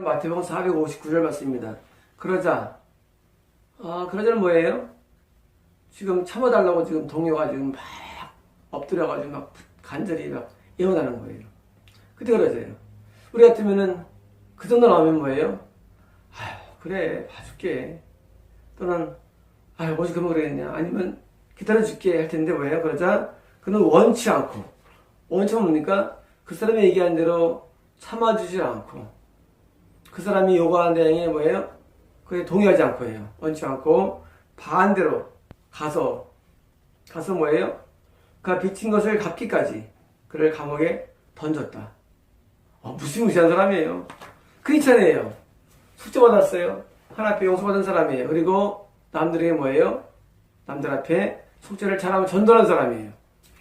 마태복음 459절 말씀입니다. 그러자 아 그러자는 뭐예요? 지금 참아달라고 지금 동료가 지금 막 엎드려가지고 막 간절히 막 예언하는 거예요. 그때 그러세요. 우리 같으면은 그 정도 나오면 뭐예요? 아휴 그래 봐줄게. 또는 아휴 오직 그만 그러겠냐 아니면 기다려줄게 할 텐데 뭐예요? 그러자 그는 원치 않고 원치 뭡니까? 그 사람이 얘기한 대로 참아주지 않고 그 사람이 요구하는 내용이 뭐예요? 그에 동의하지 않고 해요. 원치 않고 반대로 가서 가서 뭐예요? 그가 빚진 것을 갚기까지 그를 감옥에 던졌다. 어, 무시무시한 사람이에요. 크리스찬이에요. 숙제 받았어요. 하나 앞에 용서받은 사람이에요. 그리고 남들에게 뭐예요? 남들 앞에 숙제를 잘하면 전도하는 사람이에요.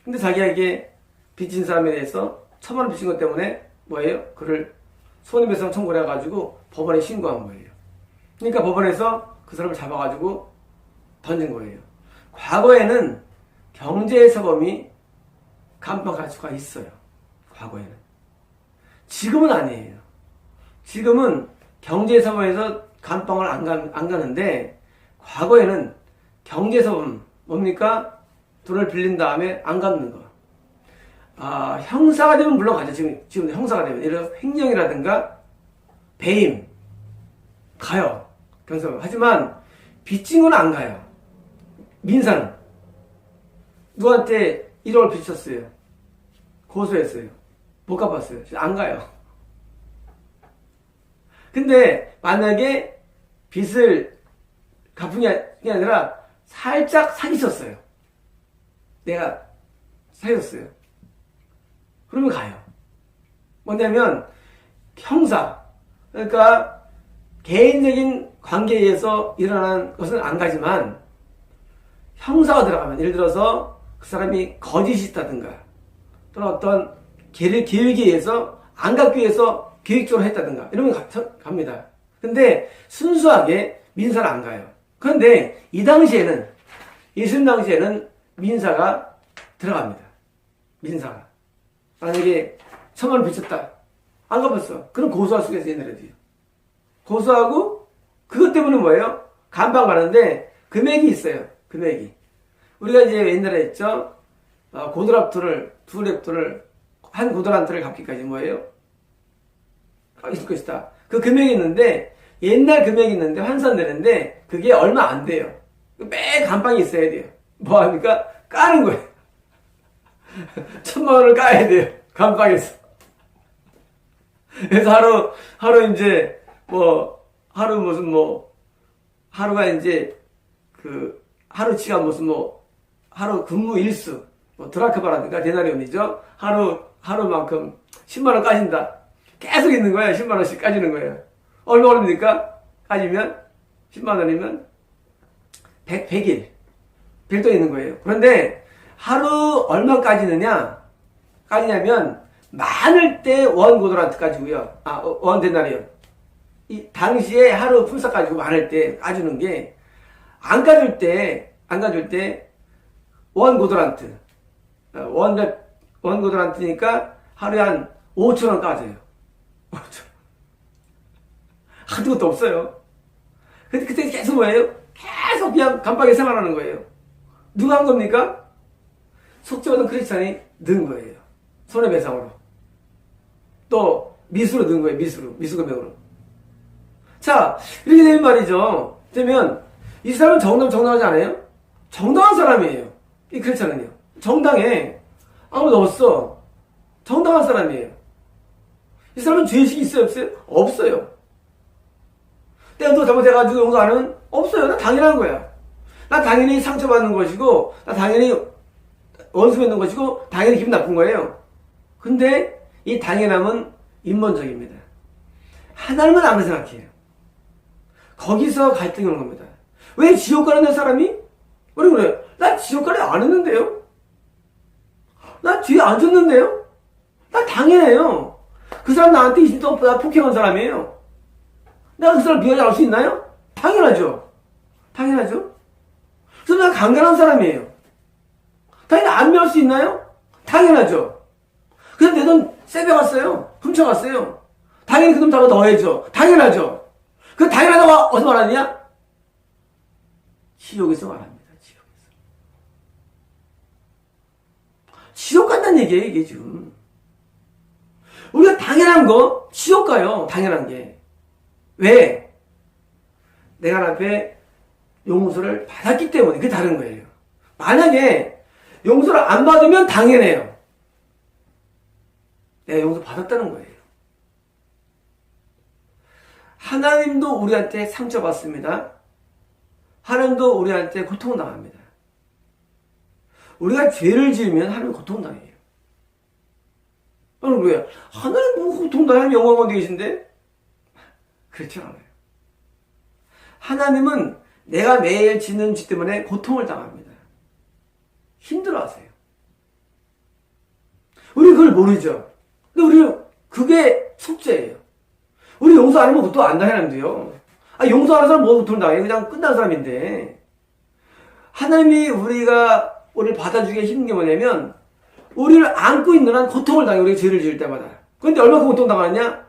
근데 자기에게 빚진 사람에 대해서 천만 원 빚진 것 때문에 뭐예요? 그를 손해배상 청구를 해가지고 법원에 신고한 거예요. 그러니까 법원에서 그 사람을 잡아가지고 던진 거예요. 과거에는 경제사범이 감방갈 수가 있어요. 과거에는. 지금은 아니에요. 지금은 경제사범에서 감방을 안, 가, 안 가는데 과거에는 경제사범 뭡니까? 돈을 빌린 다음에 안 갚는 거. 아, 형사가 되면 물론 가죠. 지금, 지금 형사가 되면. 예를 들어 횡령이라든가 배임, 가요. 경사범. 하지만 빚진 건 안 가요. 민사는. 누구한테 1억을 빚졌어요. 고소했어요. 못 갚았어요. 안 가요. 근데 만약에 빚을 갚은 게 아니라 살짝 사기쳤어요. 내가 사기쳤어요. 그러면 가요. 뭐냐면 형사 그러니까 개인적인 관계에 의해서 일어난 것은 안 가지만 형사가 들어가면 예를 들어서 그 사람이 거짓이 있다든가 또는 어떤 계획, 계획에 의해서 안 갖기 위해서 계획적으로 했다든가 이러면 가, 갑니다. 근데 순수하게 민사는 안 가요. 그런데 이 당시에는 예수님 당시에는 민사가 들어갑니다. 민사가. 만약에 천만 원 빚졌다. 안 갚았어. 그럼 고소할 수가 있어요, 얘네들이. 고소하고, 그것 때문에 뭐예요? 간방 가는데, 금액이 있어요. 금액이. 우리가 이제 옛날에 했죠? 어, 고드랍토를, 두 랩토를, 한 고드란트를 갚기까지 뭐예요? 아, 있을 것이다. 그 금액이 있는데, 옛날 금액이 있는데, 환산되는데, 그게 얼마 안 돼요. 매 간방이 있어야 돼요. 뭐 합니까? 까는 거예요. 천만 원을 까야 돼요. 감방에서. 그래서 하루, 하루 이제, 뭐, 하루 무슨 뭐, 하루가 이제, 그, 하루치가 무슨 뭐, 하루 근무 일수, 뭐, 드라크바라든가 데나리온이죠? 하루, 하루만큼 10만원 까진다. 계속 있는 거예요. 10만원씩 까지는 거예요. 얼마 걸립니까? 까지면? 10만원이면? 100, 100일. 100도 있는 거예요. 그런데, 하루 얼마 까지 느냐? 까지냐면 많을 때 원 고도란트 까지고요. 아, 어, 원 데나리온. 이 당시에 하루 풀사 가지고 많을 때 까주는 게 안 까줄 때, 안 까줄 때 원 고도란트. 어, 원, 원 고도란트니까 하루에 한 5천원 까져요. 5천 한두 것도 없어요. 근데 그때 계속 뭐예요? 계속 그냥 간방에 생활하는 거예요. 누가 한 겁니까? 속죄받은 크리스찬이 넣은 거예요. 손해배상으로. 또 미수로 넣은 거예요. 미수로. 미수금액으로. 자, 이렇게 되면 말이죠. 되면 이 사람은 정당, 정당하지 않아요? 정당한 사람이에요. 이 크리스찬은요. 정당해. 아무도 없어. 정당한 사람이에요. 이 사람은 죄의식이 있어요? 없어요? 없어요. 내가 너 잘못해가지고 용서 안 하면 없어요. 나 당연한 거야. 나 당연히 상처받는 것이고, 나 당연히 원수 맺는 것이고 당연히 기분 나쁜 거예요. 근데 이 당연함은 인본적입니다. 하나님은 안 생각해요. 거기서 갈등이 오는 겁니다. 왜 지옥 가는 사람이? 왜 그래? 나 지옥 가려 안 했는데요? 나 뒤에 앉았는데요? 나 당연해요. 그 사람 나한테 이진도 폭행한 사람이에요. 내가 그 사람 않을 수 있나요? 당연하죠. 당연하죠. 그래서 내가 강간한 사람이에요. 당연히 안 배울 수 있나요? 당연하죠. 근데 내 돈 세배갔어요. 훔쳐갔어요. 당연히 그놈 잡아 넣어야죠. 당연하죠. 그 당연하다고 어디서 말하느냐? 지옥에서 말합니다. 지옥에서. 지옥 간다는 얘기예요, 이게 지금. 우리가 당연한 거, 지옥 가요. 당연한 게. 왜? 내가 앞에 용서를 받았기 때문에 그게 다른 거예요. 만약에 용서를 안 받으면 당연해요. 내가 용서 받았다는 거예요. 하나님도 우리한테 상처받습니다. 하나님도 우리한테 고통당합니다. 우리가 죄를 지으면 하나님 고통당해요. 여러분 왜? 하나님 뭐 고통당하면 영광 어디 계신데? 그렇지 않아요. 하나님은 내가 매일 짓는 죄 때문에 고통을 당합니다. 힘들어하세요. 우리 그걸 모르죠. 근데 우리는 그게 속죄예요. 우리 용서 안 하면 고통 안 당하는데요. 아, 용서하는 사람 뭐 고통 당해? 그냥 끝난 사람인데. 하나님이 우리가 우리를 받아주기 힘든 게 뭐냐면, 우리를 안고 있는 한 고통을 당해, 우리가 죄를 지을 때마다. 그런데 얼마큼 고통 당하느냐?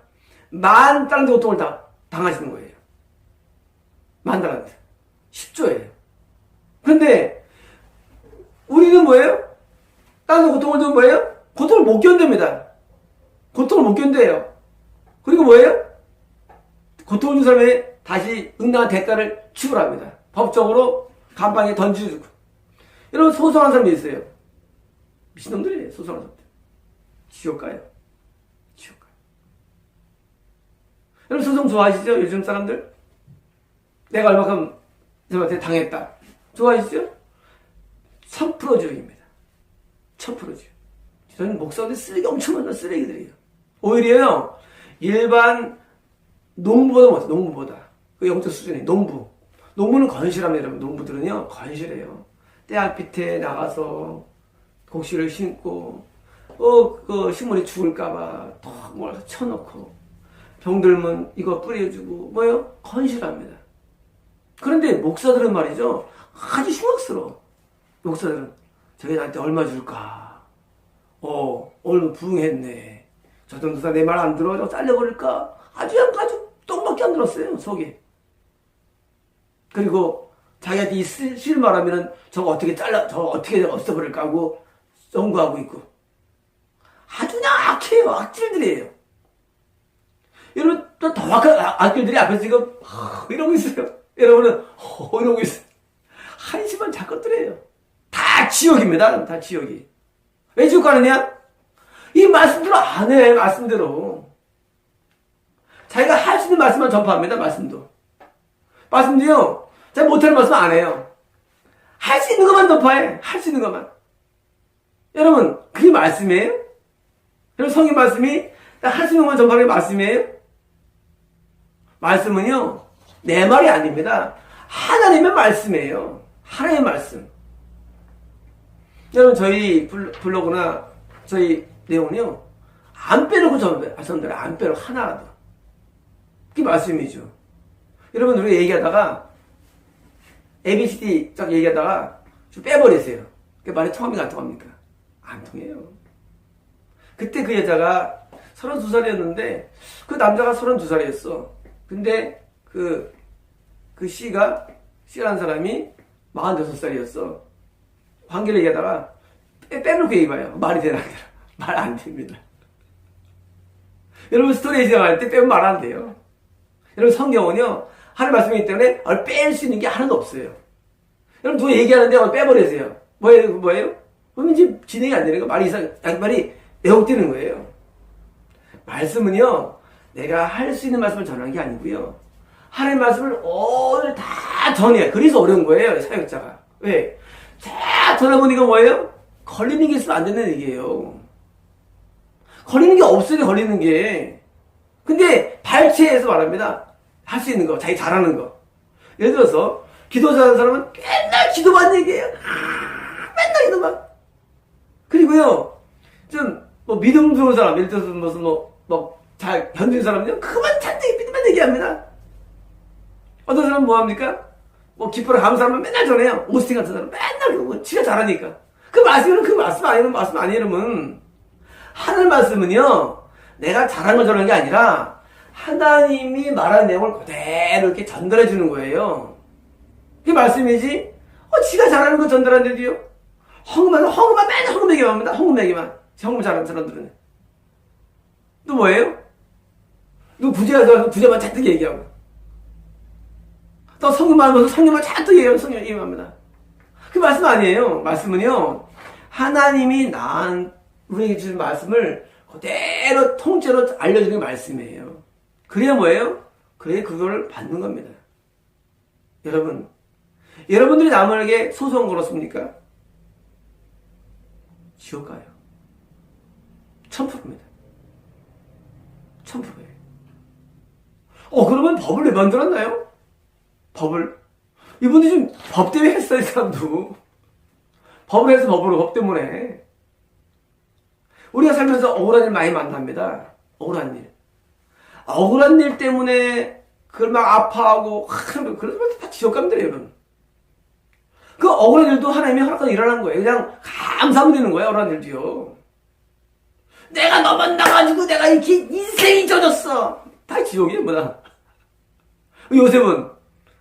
만 달한테 고통을 당, 당하시는 거예요. 만 달한테. 10조예요. 근데, 우리는 뭐예요? 다른 고통을 좀 뭐예요? 고통을 못 견딥니다. 고통을 못 견뎌요. 그리고 뭐예요? 고통을 준 사람이 다시 응당한 대가를 지불합니다. 법적으로 감방에 던지고. 이런 소송한 사람이 있어요. 미친놈들이에요, 소송한 사람들. 지옥 가요. 지옥 가요. 여러분 소송 좋아하시죠? 요즘 사람들? 내가 얼마큼 저한테 당했다. 좋아하시죠? 1000%주의입니다. 1000%주의. 저는 목사들 쓰레기 엄청 많은 쓰레기들이에요. 오히려요, 일반 농부보다 못해, 농부보다. 그 영적 수준이 농부. 농부는 건실합니다, 여러분. 농부들은요, 건실해요. 떼약빛에 나가서 곡식을 심고, 어, 그 식물이 죽을까봐 턱뭘 쳐놓고, 병들면 이거 뿌려주고, 뭐요? 건실합니다. 그런데 목사들은 말이죠, 아주 흉악스러워. 목사들은. 저게 나한테 얼마 줄까? 어, 오늘 부응했네. 저 전도사 내 말 안 들어? 저 잘려버릴까? 아주 그냥 아주 똥밖에 안 들었어요, 속에. 그리고 자기한테 이 쓰- 싫은 말 하면은 저거 어떻게 잘라, 저거 어떻게 없애버릴까 하고 연구하고 있고. 아주 그냥 악해요, 악질들이에요. 여러분, 또더 악한 악- 악질들이 앞에서 지금, 하, 이러고 있어요. 여러분은, 어, 이러고 있어요. 한심한 작것들이에요. 다 지옥입니다, 다 지옥이. 왜 지옥 가느냐? 이 말씀대로 안 해, 말씀대로. 자기가 할 수 있는 말씀만 전파합니다, 말씀도. 말씀도요, 잘 못하는 말씀 안 해요. 할 수 있는 것만 전파해. 할 수 있는 것만. 여러분, 그게 말씀이에요? 여러분, 성경 말씀이 할 수 있는 것만 전파하는 게 말씀이에요? 말씀은요, 내 말이 아닙니다. 하나님의 말씀이에요. 하나님의 말씀. 여러분, 저희 블- 블로그나 저희 내용은요, 안 빼놓고 전들 안 빼놓고 하나라도. 그게 말씀이죠. 여러분, 우리 얘기하다가, ABCD 딱 얘기하다가, 좀 빼버리세요. 그 말이 통합니까, 안 통합니까? 안 통해요. 그때 그 여자가 32살이었는데, 그 남자가 32살이었어. 근데, 그, 그 C가, C라는 사람이 46살이었어. 관계를 얘기하다가, 빼, 빼놓고 얘기해봐요. 말이 되나, 말 안 됩니다. 여러분, 스토리 시작할 때 빼면 말 안 돼요. 여러분, 성경은요, 하는 말씀이기 때문에 뺄 수 있는 게 하나도 없어요. 여러분, 누가 얘기하는데 그걸 빼버리세요. 뭐예요? 뭐예요? 그럼 이제 진행이 안 되는 거 말이 이상, 말이 왜곡되는 거예요. 말씀은요, 내가 할 수 있는 말씀을 전하는 게 아니고요. 하나님 말씀을 오늘 다 전해. 그래서 어려운 거예요, 사역자가. 왜? 다 전해보니까 뭐예요? 걸리는 게 있으면 안 되는 얘기예요. 걸리는 게 없어요, 걸리는 게. 근데 발췌해서 말합니다. 할 수 있는 거, 자기 잘하는 거. 예를 들어서, 기도 잘하는 사람은 맨날 기도만 얘기해요. 아, 맨날 기도만. 그리고요, 좀, 뭐, 믿음 좋은 사람, 예를 들어서 무슨 뭐, 뭐, 잘 견디는 사람은요, 그만 찬되게 믿음만 얘기합니다. 어떤 사람은 뭐 합니까? 뭐, 기뻐라 감사하면 맨날 전해요. 오스틴 같은 사람 맨날 그거, 지가 잘하니까. 그 말씀은 그 말씀 아니면 말씀 아니면, 하늘 말씀은요, 내가 잘한 걸 전하는 게 아니라, 하나님이 말한 내용을 그대로 이렇게 전달해 주는 거예요. 그게 말씀이지? 어, 지가 잘하는 거 전달하는데도요? 헌금만, 헌금만 맨날 헌금 얘기만 합니다. 헌금 얘기만. 헌금 잘하는 사람들은. 또 뭐예요? 누구 부자가 부자만 잔뜩 얘기하고. 또 성경만 하면서 성경만 잔뜩 얘기합니다. 그 말씀 아니에요. 말씀은요, 하나님이 난, 우리에게 주신 말씀을 그대로 통째로 알려주는 게 말씀이에요. 그래야 뭐예요? 그래야 그걸 받는 겁니다. 여러분, 여러분들이 남에게 소송 걸었습니까? 지옥 가요. 천프로입니다. 천프로예요. 어, 그러면 법을 왜 만들었나요? 법을. 이분들이 지금 법 때문에 했어요, 이 사람도. 법을 해서 법으로, 법 때문에. 우리가 살면서 억울한 일 많이 만납니다. 억울한 일. 억울한 일 때문에 그걸 막 아파하고, 그러면 다 지옥 갑니다, 여러분. 그 억울한 일도 하나님이 허락하고 일어나는 거예요. 그냥 감사하면 되는 거예요, 억울한 일도요. 내가 너 만 나가지고 내가 이렇게 인생이 젖었어. 다 지옥이에요, 뭐다. 요셉은,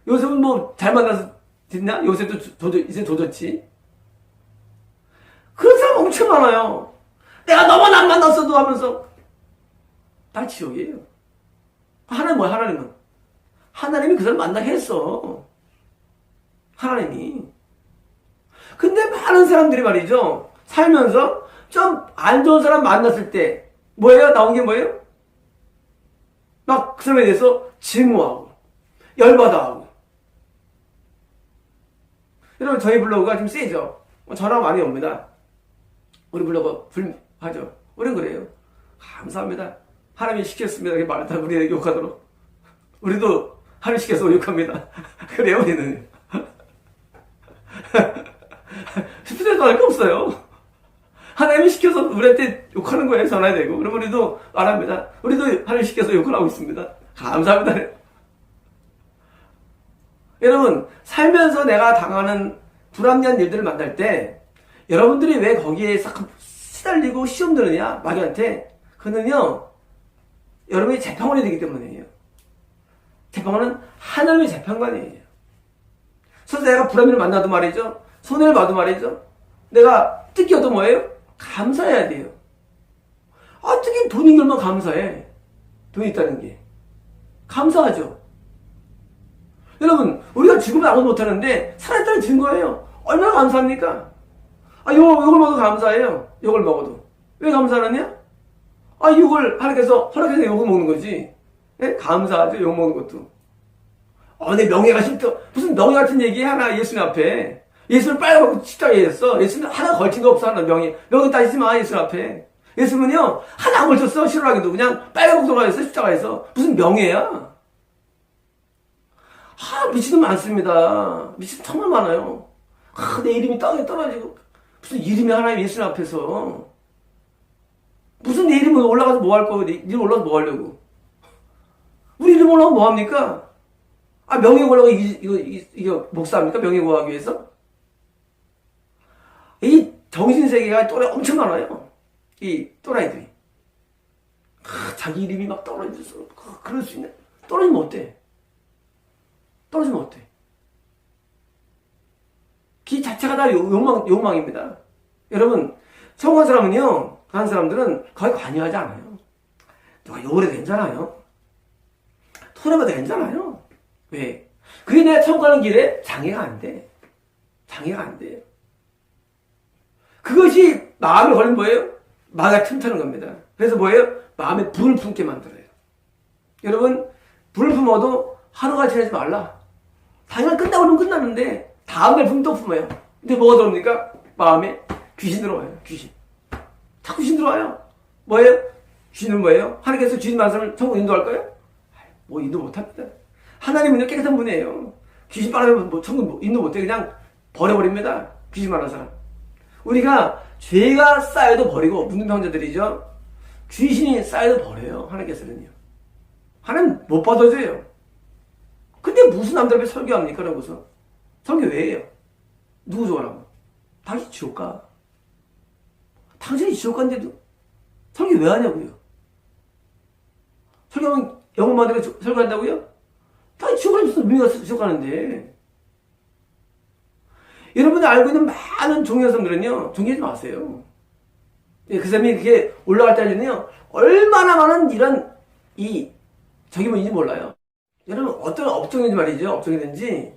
요셉은 뭐 잘 만나서 됐냐? 요셉도 도저, 이제 도졌지. 그런 사람 엄청 많아요. 내가 너만 안 만났어도 하면서 다 지옥이에요. 하나님 뭐야, 하나님은? 하나님이 그 사람 만나게 했어. 하나님이. 근데 많은 사람들이 말이죠. 살면서 좀 안 좋은 사람 만났을 때 뭐예요? 나온 게 뭐예요? 막 그 사람에 대해서 증오하고 열받아하고 여러분 저희 블로그가 좀 세죠? 전화 많이 옵니다. 우리 블로그 불하죠. 우린 그래요. 감사합니다. 하나님이 시켰습니다. 이렇게 말했다 우리 욕하도록. 우리도 하나님 시켜서 욕합니다. 그래요 우리는. 스피드도 할게 없어요. 하나님이 시켜서 우리한테 욕하는 거예요, 전화되고. 그럼 우리도 말합니다. 우리도 하나님 시켜서 욕을 하고 있습니다. 감사합니다. 여러분, 살면서 내가 당하는 불합리한 일들을 만날 때, 여러분들이 왜 거기에 싹 시달리고 시험 들으냐? 마귀한테. 그는요, 여러분이 재판관이 되기 때문이에요. 재판관은 하나님의 재판관이에요. 그래서 내가 불합리를 만나도 말이죠. 손해를 봐도 말이죠. 내가 뜯겨도 뭐예요? 감사해야 돼요. 아, 뜯긴 돈인 걸만 감사해. 돈 있다는 게. 감사하죠. 여러분, 우리가 죽으면 아무도 못하는데, 살아있다는 증거예요. 얼마나 감사합니까? 아, 요, 요걸 먹어도 감사해요. 요걸 먹어도. 왜 감사하느냐? 아, 욕을 하나님께서 허락해서 욕을 먹는 거지. 예? 감사하죠, 욕 먹는 것도. 어, 내 명예가 싫다. 무슨 명예 같은 얘기 하나 예수님 앞에. 예수는 빨갛고 십자가에 있어. 예수는 하나 걸친 거 없어, 하나 명예. 명예 따지지 마, 예수 앞에. 예수는요, 하나 안 걸쳤어, 싫어하기도. 그냥 빨갛고 돌아가 있어, 십자가에서. 무슨 명예야? 아, 미친놈 많습니다. 미친 정말 많아요. 아, 내 이름이 땅에 떨어지고. 무슨 이름이 하나님 예수님 앞에서. 무슨 내 이름이 올라가서 뭐 할 거고, 내 이름 올라가서 뭐 하려고. 우리 이름 올라가면 뭐 합니까? 아, 명예 구하려고 이거, 이거, 이거 목사합니까? 명예 구하기 위해서? 이 정신세계가 또래 엄청 많아요. 이 또라이들이. 아, 자기 이름이 막 떨어져서, 아, 그럴 수 있네. 떨어지면 어때? 떨어지면 어때? 기 자체가 다 욕망, 욕망입니다. 여러분, 성공한 사람은요, 한 사람들은 거의 관여하지 않아요. 누가 욕을 해도 괜찮아요. 토해봐도 괜찮아요. 왜? 그게 내가 천국 가는 길에 장애가 안 돼. 장애가 안 돼요. 그것이 마음에 걸린 뭐예요? 마가 틈타는 겁니다. 그래서 뭐예요? 마음에 불을 품게 만들어요. 여러분, 불을 품어도 하루가 지나지 말라. 당연 끝나고 는 끝나는데, 다음날 품또 품어요. 근데 뭐가 들어옵니까? 마음에 귀신 들어와요. 귀신. 자꾸 귀신 들어와요. 뭐예요? 귀신은 뭐예요? 하나님께서 많은 사람을 천국 인도할까요? 뭐 인도 못합니다. 하나님은 깨끗한 분이에요. 귀신 빨아면 뭐 천국 뭐 인도 못해. 그냥 버려버립니다. 귀신 많은 사람. 우리가 죄가 쌓여도 버리고 문둥병자들이죠. 귀신이 쌓여도 버려요. 하나님께서는요. 하나님 못 받아줘요. 근데 무슨 남들 앞에 설교합니까? 그러고서 설교 왜 해요? 누구 좋아하라고? 당신 지옥 가. 당신이 지옥 간데도 설교 왜 하냐고요? 설교하면 영혼만으로 주- 설교한다고요? 다 무슨 의미가 있어 지옥 가는데. 여러분이 알고 있는 많은 종교성들은요, 존경하지 마세요. 예, 그 사람이 그게 올라갈 때는요, 얼마나 많은 이런, 이, 저기 뭔지 몰라요. 여러분, 어떤 업종인지 말이죠. 업종이든지,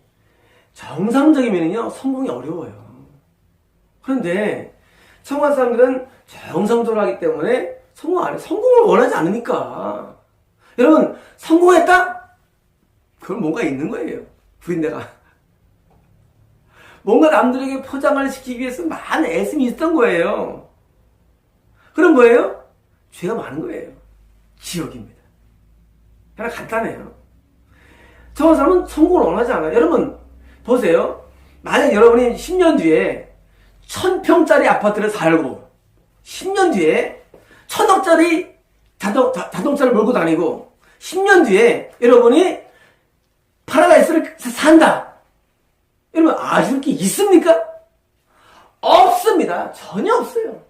정상적이면요, 성공이 어려워요. 그런데, 청한 사람들은 정상적으로 하기 때문에 성공 안 해. 성공을 원하지 않으니까. 여러분, 성공했다? 그건 뭔가 있는 거예요. 부인내가. 뭔가 남들에게 포장을 시키기 위해서 많은 애씀이 있었던 거예요. 그럼 뭐예요? 죄가 많은 거예요. 지옥입니다. 그냥 간단해요. 저 사람은 성공을 원하지 않아요. 여러분, 보세요. 만약 여러분이 10년 뒤에 1000평짜리 아파트를 살고, 10년 뒤에 천억짜리 자동, 자, 자동차를 몰고 다니고, 10년 뒤에 여러분이 파라다이스를 산다. 여러분 아실 게 있습니까? 없습니다. 전혀 없어요.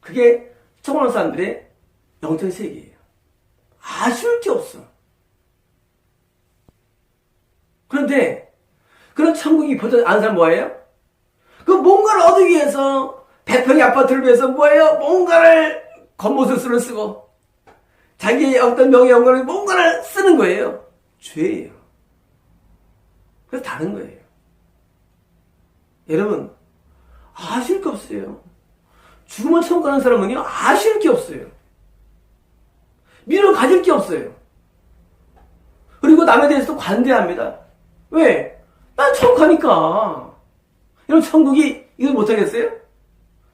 그게 청원 사람들의 영적 세계예요. 아쉬울 게 없어. 그런데 그런 천국이 보다 아는 사람 뭐예요? 그 뭔가를 얻기 위해서 100평의 아파트를 위해서 뭐예요? 뭔가를 겉모습을 쓰고 자기의 어떤 명예 영광을 뭔가를 쓰는 거예요. 죄예요. 그래서 다른 거예요. 여러분, 아실 게 없어요. 죽으면 천국 가는 사람은요, 아실 게 없어요. 미련 가질 게 없어요. 그리고 남에 대해서도 관대합니다. 왜? 난 천국 가니까. 여러분, 천국이 이걸 못하겠어요?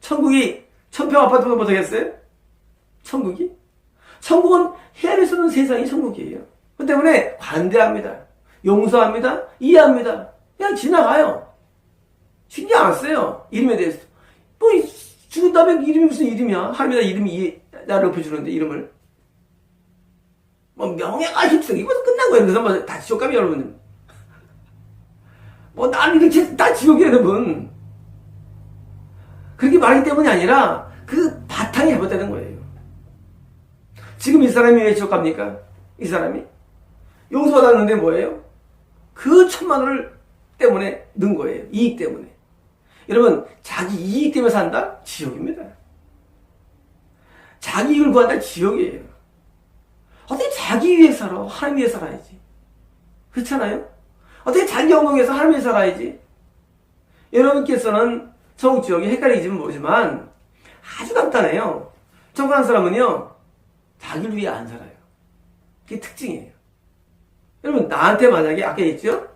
천국이 천평 아파트도 못하겠어요? 천국이? 천국은 헤아릴 수 없는 세상이 천국이에요. 그 때문에 관대합니다. 용서합니다. 이해합니다. 그냥 지나가요. 신경 안 써요. 이름에 대해서. 뭐, 이- 죽은 다음에 이름이 무슨 이름이야? 하나님이 나 이름이 나를 높여주는데, 이름을. 뭐, 명예가 휩쓰기. 이거 끝난 거예요. 그래서 뭐, 다 지옥 가면 여러분. 뭐, 난 이렇게, 다 지옥이에요, 여러분. 그렇게 말하기 때문이 아니라, 그 바탕이 잘못되는 거예요. 지금 이 사람이 왜 지옥 갑니까? 이 사람이? 용서받았는데 뭐예요? 그 천만 원을 때문에 넣은 거예요. 이익 때문에. 여러분, 자기 이익 때문에 산다? 지옥입니다. 자기 이익을 구한다? 지옥이에요. 어떻게 자기 위해 살아? 하나님 위해 살아야지. 그렇잖아요? 어떻게 자기 영광 위해서 하나님 위해 살아야지? 여러분께서는 천국 지옥이 헷갈리지는 모르지만 아주 간단해요. 천국 한 사람은요, 자기를 위해 안 살아요. 그게 특징이에요. 여러분, 나한테 만약에 아까 했죠?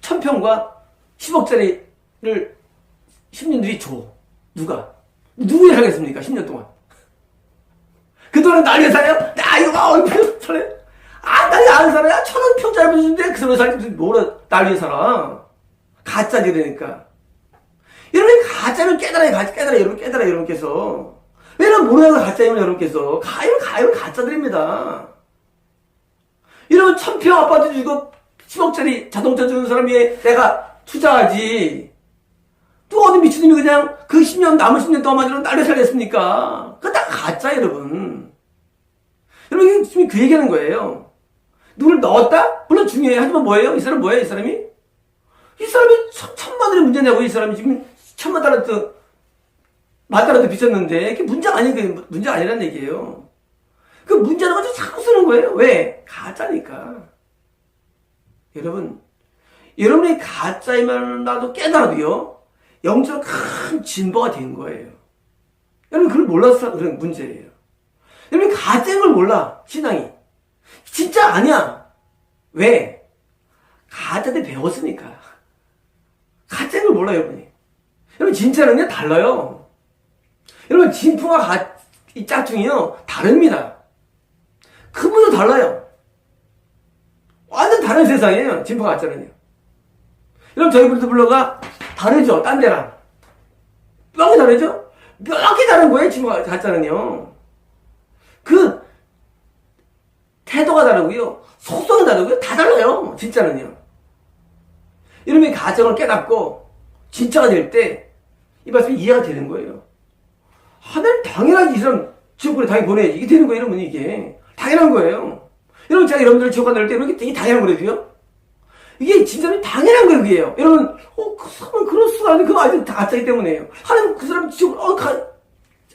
천평과 10억짜리를 10년 뒤에 줘. 누가? 누구 일 하겠습니까? 10년 동안. 그 돈은 나를 살아요? 나 이거 봐, 얼마나 살아요? 아, 나리 안 살아요? 천원 평짜리 주는데 그 사람이 살지 뭐라, 날 위해 살아. 가짜지 되니까. 여러분, 가짜를 깨달아요, 가짜 깨달아, 여러분 깨달아, 여러분께서. 왜냐면 모르는 거 가짜임을 여러분께서. 가요, 가요, 가짜들입니다. 이러면 천평 아파트 주고 10억짜리 자동차 주는 사람 위에 내가 투자하지. 또 어디 미친놈이 그냥 그 10년, 남은 10년 동안만으로 딸려 살겠습니까? 그거 다 가짜, 여러분. 여러분, 지금 그 얘기하는 거예요. 누굴 넣었다? 물론 중요해. 하지만 뭐예요? 이 사람 뭐예요? 이 사람이? 이 사람이 천, 천만 원의 문제냐고, 이 사람이 지금 천만 달러도, 만 달러도 비쳤는데, 그게 문제가 아니, 그 문제가 아니란 얘기예요. 그 문제는 가지고 자꾸 쓰는 거예요. 왜? 가짜니까. 여러분, 여러분이 가짜이면라도 깨달아도요, 영적으로 큰 진보가 된 거예요. 여러분, 그걸 몰라서 그런 문제예요. 여러분, 가짜인 걸 몰라, 신앙이. 진짜 아니야. 왜? 가짜들 배웠으니까. 가짜인 걸 몰라, 여러분이. 여러분, 진짜는요, 달라요. 여러분, 진품과 가, 이 짝퉁이요, 다릅니다. 그분도 달라요. 완전 다른 세상이에요. 진포가 가짜는요. 여러분, 저희 블루블러가 다르죠? 딴 데랑. 몇개 다르죠? 몇개 다른 거예요, 진포가 가짜는요. 그, 태도가 다르고요. 속성이 다르고요. 다 달라요. 진짜는요. 이러면 가정을 깨닫고, 진짜가 될 때, 이 말씀이 이해가 되는 거예요. 하늘 당연하지, 이 사람 지옥불에 당연히 보내야지. 이게 되는 거예요, 여러분, 이게. 당연한 거예요. 여러분, 제가 여러분들 지옥 간다고 때 이렇게 되게 당연한 거라고요. 이게 진짜로 당연한 거예요, 그게요. 여러분, 어, 그 사람은 그럴 수가 아니 그거 아직 다 가짜기 때문에요. 하나님 그 사람 지옥, 어, 가,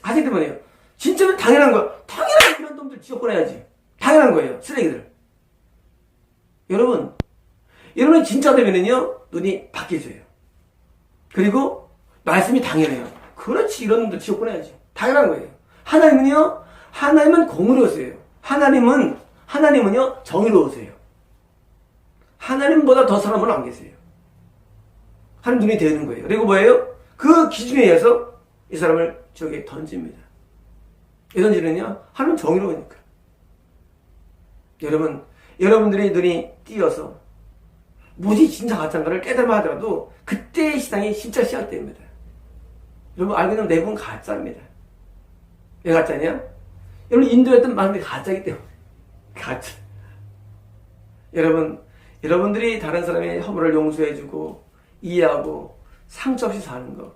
하기 때문에요. 진짜로 당연한 거야. 당연한 이런 놈들 지옥 보내야지. 당연한 거예요, 쓰레기들. 여러분, 여러분 진짜 되면은요, 눈이 바뀌어져요. 그리고 말씀이 당연해요. 그렇지, 이런 놈들 지옥 보내야지. 당연한 거예요. 하나님은요, 하나님은 공의로우세요. 하나님은, 하나님은요, 정의로우세요. 하나님보다 더 사람은 안 계세요. 하나님 눈이 되는 거예요. 그리고 뭐예요? 그 기준에 의해서 이 사람을 저기에 던집니다. 왜 던지느냐? 하나님 정의로우니까. 여러분, 여러분들의 눈이 띄어서 뭐지 진짜 가짜인가를 깨달아 하더라도 그때의 시장이 진짜 시작됩니다. 여러분 알고 있는 내부는 가짜입니다. 왜 가짜냐? 여러분 인도했던 마음이 가짜이기 때문에 가짜. 여러분 여러분들이 다른 사람의 허물을 용서해주고 이해하고 상처 없이 사는 거.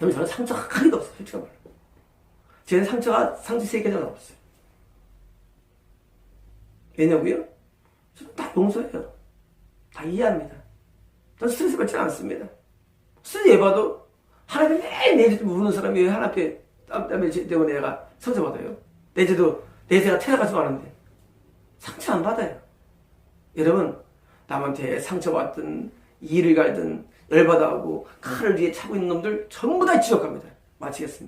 여러분 저는 상처가 하나도 없어요. 솔직히 말로. 저는 상처가 상처 세 개가 없어요. 왜냐고요? 다 용서해요. 다 이해합니다. 전 스트레스 받지 않습니다. 스트레스 예봐도 하나님 매일 내제 우는 사람이 왜 하나 앞에 땀 때문에 때문에 내가 상처받아요? 내제도 내세가 태어가지고 하는데 상처 안 받아요. 여러분 남한테 상처받든 일을 갈든 열받아하고 칼을 위에 차고 있는 놈들 전부 다 지옥 갑니다. 마치겠습니다.